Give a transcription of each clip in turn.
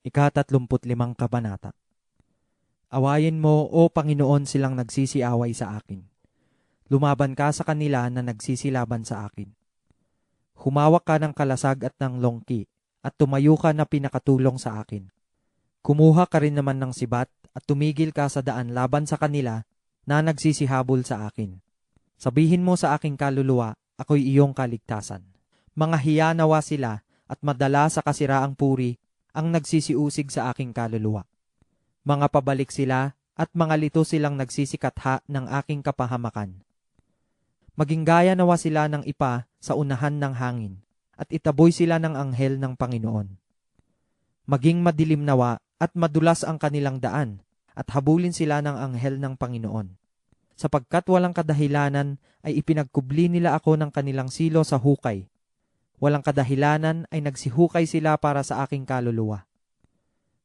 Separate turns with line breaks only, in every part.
Ikatatlumput limang kabanata. Awayin mo, O Panginoon, silang nagsisiaway sa akin. Lumaban ka sa kanila na nagsisilaban sa akin. Humawak ka ng kalasag at ng longki, at tumayo ka na pinakatulong sa akin. Kumuha ka rin naman ng sibat at tumigil ka sa daan laban sa kanila na nagsisihabol sa akin. Sabihin mo sa aking kaluluwa, ako'y iyong kaligtasan. Mga hiyanawa sila at madala sa kasiraang puri ang nagsisiusig sa aking kaluluwa. Mga pabalik sila at mga lito silang nagsisikatha ng aking kapahamakan. Maging gaya nawa sila ng ipa sa unahan ng hangin, at itaboy sila ng anghel ng Panginoon. Maging madilim nawa at madulas ang kanilang daan, at habulin sila ng anghel ng Panginoon. Sapagkat walang kadahilanan ay ipinagkubli nila ako ng kanilang silo sa hukay, Walang kadahilanan ay nagsihukay sila para sa aking kaluluwa.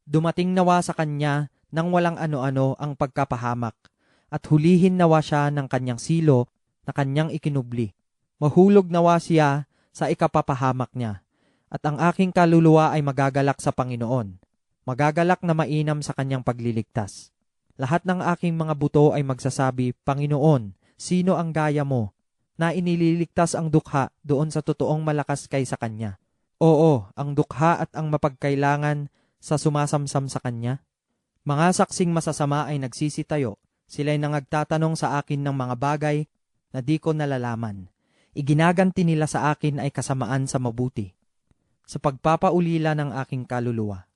Dumating nawa sa kanya nang walang ano-ano ang pagkapahamak, at hulihin nawa siya ng kanyang silo na kanyang ikinubli. Mahulog nawa siya sa ikapapahamak niya, at ang aking kaluluwa ay magagalak sa Panginoon. Magagalak na mainam sa kanyang pagliligtas. Lahat ng aking mga buto ay magsasabi, Panginoon, sino ang gaya mo? Na inililigtas ang dukha doon sa totoong malakas kaysa kanya. Oo, ang dukha at ang mapagkailangan sa sumasamsam sa kanya. Mga saksing masasama ay nagsisitayo, sila'y nangagtatanong sa akin ng mga bagay na di ko nalalaman. Iginaganti nila sa akin ay kasamaan sa mabuti, sa pagpapaulila ng aking kaluluwa.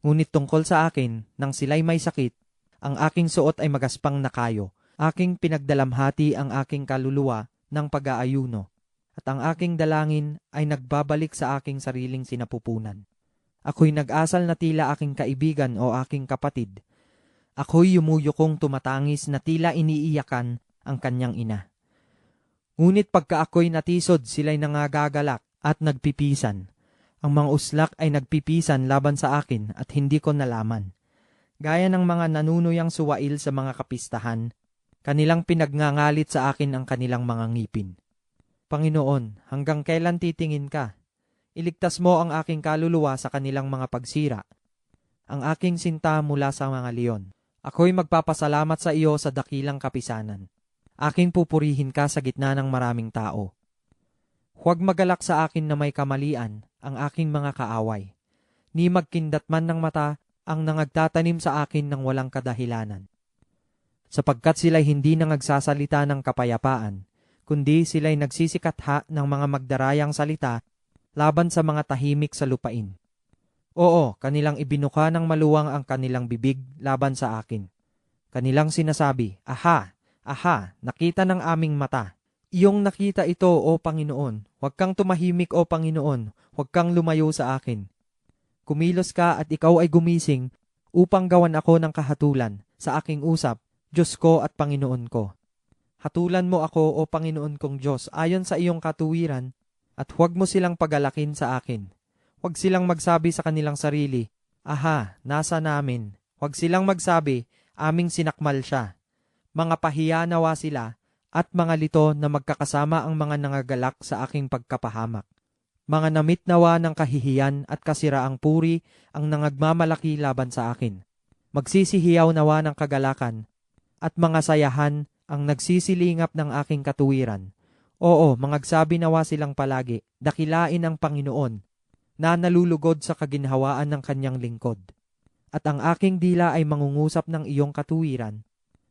Ngunit tungkol sa akin, nang sila'y may sakit, ang aking suot ay magaspang na kayo, aking pinagdalamhati ang aking kaluluwa ng pag-aayuno, at ang aking dalangin ay nagbabalik sa aking sariling sinapupunan. Ako'y nag-asal na tila aking kaibigan o aking kapatid. Ako'y yumuyukong tumatangis na tila iniiyakan ang kanyang ina. Ngunit pagka ako'y natisod, sila'y nangagagalak at nagpipisan. Ang mga uslak ay nagpipisan laban sa akin at hindi ko nalaman. Gaya ng mga nanunuyang suwail sa mga kapistahan, Kanilang pinagngangalit sa akin ang kanilang mga ngipin. Panginoon, hanggang kailan titingin ka? Iligtas mo ang aking kaluluwa sa kanilang mga pagsira. Ang aking sinta mula sa mga leon. Ako'y magpapasalamat sa iyo sa dakilang kapisanan. Aking pupurihin ka sa gitna ng maraming tao. Huwag magalak sa akin na may kamalian ang aking mga kaaway. Ni magkindatman ng mata ang nangagtatanim sa akin ng walang kadahilanan sapagkat sila'y hindi na nagsasalita ng kapayapaan, kundi sila'y nagsisikatha ng mga magdarayang salita laban sa mga tahimik sa lupain. Oo, kanilang ibinuka ng maluwang ang kanilang bibig laban sa akin. Kanilang sinasabi, Aha, aha, nakita ng aming mata. Iyong nakita ito, O Panginoon. Huwag kang tumahimik, O Panginoon. Huwag kang lumayo sa akin. Kumilos ka at ikaw ay gumising upang gawan ako ng kahatulan sa aking usap Diyos ko at Panginoon ko. Hatulan mo ako, O Panginoon kong Diyos, ayon sa iyong katuwiran, at huwag mo silang pagalakin sa akin. Huwag silang magsabi sa kanilang sarili, Aha, nasa namin. Huwag silang magsabi, aming sinakmal siya. Mga pahiya nawa sila, at mga lito na magkakasama ang mga nangagalak sa aking pagkapahamak. Mga namit nawa ng kahihiyan at kasiraang puri ang nangagmamalaki laban sa akin. Magsisihiyaw nawa ng kagalakan at mga sayahan ang nagsisilingap ng aking katuwiran. Oo, mangagsabi nawa silang palagi, dakilain ang Panginoon, na nalulugod sa kaginhawaan ng kanyang lingkod. At ang aking dila ay mangungusap ng iyong katuwiran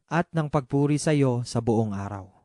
at ng pagpuri sa iyo sa buong araw.